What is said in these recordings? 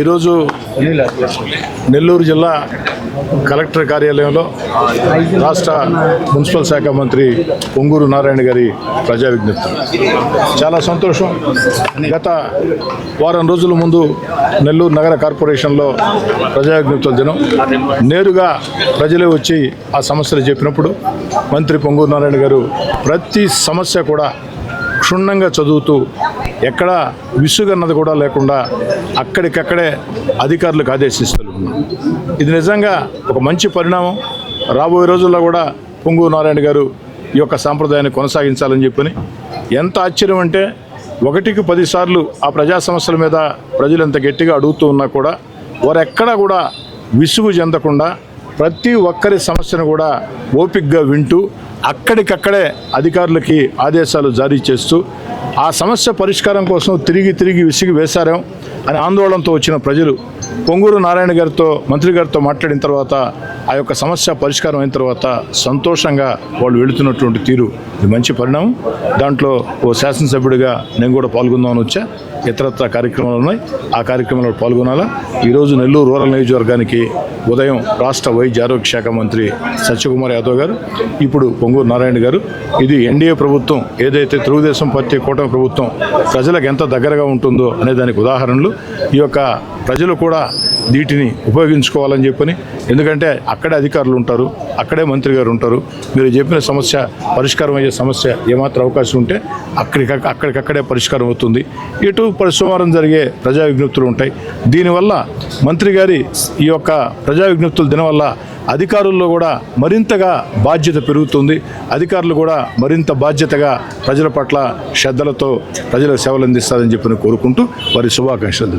ఈరోజు నెల్లూరు జిల్లా కలెక్టర్ కార్యాలయంలో రాష్ట్ర మున్సిపల్ శాఖ మంత్రి పొంగూరు నారాయణ గారి ప్రజా విజ్ఞప్తి. చాలా సంతోషం. గత వారం రోజుల ముందు నెల్లూరు నగర కార్పొరేషన్లో ప్రజా విజ్ఞప్తుల దినం. నేరుగా ప్రజలే వచ్చి ఆ సమస్యలు చెప్పినప్పుడు మంత్రి పొంగూరు నారాయణ గారు ప్రతి సమస్య కూడా క్షుణ్ణంగా చదువుతూ ఎక్కడ విసుగన్నది కూడా లేకుండా అక్కడికక్కడే అధికారులకు ఆదేశిస్తూ ఇది నిజంగా ఒక మంచి పరిణామం. రాబోయే రోజుల్లో కూడా పొంగు నారాయణ గారు ఈ యొక్క సాంప్రదాయాన్ని కొనసాగించాలని చెప్పని ఎంత ఆశ్చర్యం అంటే ఒకటికి పదిసార్లు ఆ ప్రజా సమస్యల మీద ప్రజలు ఎంత గట్టిగా అడుగుతూ ఉన్నా కూడా వారు ఎక్కడా కూడా విసుగు చెందకుండా ప్రతి ఒక్కరి సమస్యను కూడా ఓపిక్గా వింటూ అక్కడికక్కడే అధికారులకి ఆదేశాలు జారీ చేస్తూ ఆ సమస్య పరిష్కారం కోసం తిరిగి తిరిగి విసిగి వేశారేం అని ఆందోళనతో వచ్చిన ప్రజలు పొంగూరు నారాయణ గారితో మంత్రి గారితో మాట్లాడిన తర్వాత ఆ యొక్క సమస్య పరిష్కారం అయిన తర్వాత సంతోషంగా వాళ్ళు వెళుతున్నటువంటి తీరు ఇది మంచి పరిణామం. దాంట్లో ఓ శాసనసభ్యుడిగా నేను కూడా పాల్గొందామని వచ్చా. ఇతరత్ర కార్యక్రమాలు ఉన్నాయి. ఆ కార్యక్రమంలో పాల్గొనాలా? ఈరోజు నెల్లూరు రూరల్ నియోజకవర్గానికి ఉదయం రాష్ట్ర వైద్య ఆరోగ్య శాఖ మంత్రి సత్యకుమార్ యాదవ్ గారు ఇప్పుడు పొంగూరు నారాయణ గారు. ఇది ఎన్డీఏ ప్రభుత్వం ఏదైతే తెలుగుదేశం పార్టీ కూటమి ప్రభుత్వం ప్రజలకు ఎంత దగ్గరగా ఉంటుందో అనే దానికి ఉదాహరణలు. ఈ యొక్క ప్రజలు కూడా వీటిని ఉపయోగించుకోవాలని చెప్పని. ఎందుకంటే అక్కడే అధికారులు ఉంటారు అక్కడే మంత్రి గారు ఉంటారు. మీరు చెప్పిన సమస్య పరిష్కారం అయ్యే సమస్య ఏమాత్రం అవకాశం ఉంటే అక్కడికి అక్కడికక్కడే పరిష్కారం అవుతుంది. ఇటు సోమవారం జరిగే ప్రజా విజ్ఞప్తులు ఉంటాయి. దీనివల్ల మంత్రి గారి ఈ యొక్క ప్రజా విజ్ఞప్తుల దినం వల్ల అధికారుల్లో కూడా మరింతగా బాధ్యత పెరుగుతుంది. అధికారులు కూడా మరింత బాధ్యతగా ప్రజల పట్ల శ్రద్ధలతో ప్రజలకు సేవలు అందిస్తారని చెప్పి కోరుకుంటూ వారి శుభాకాంక్షలు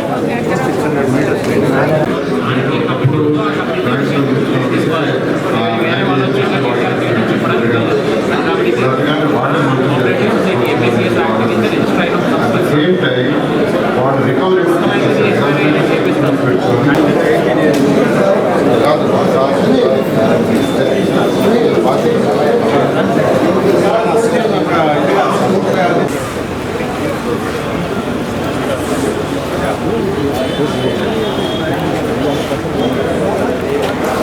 へえ。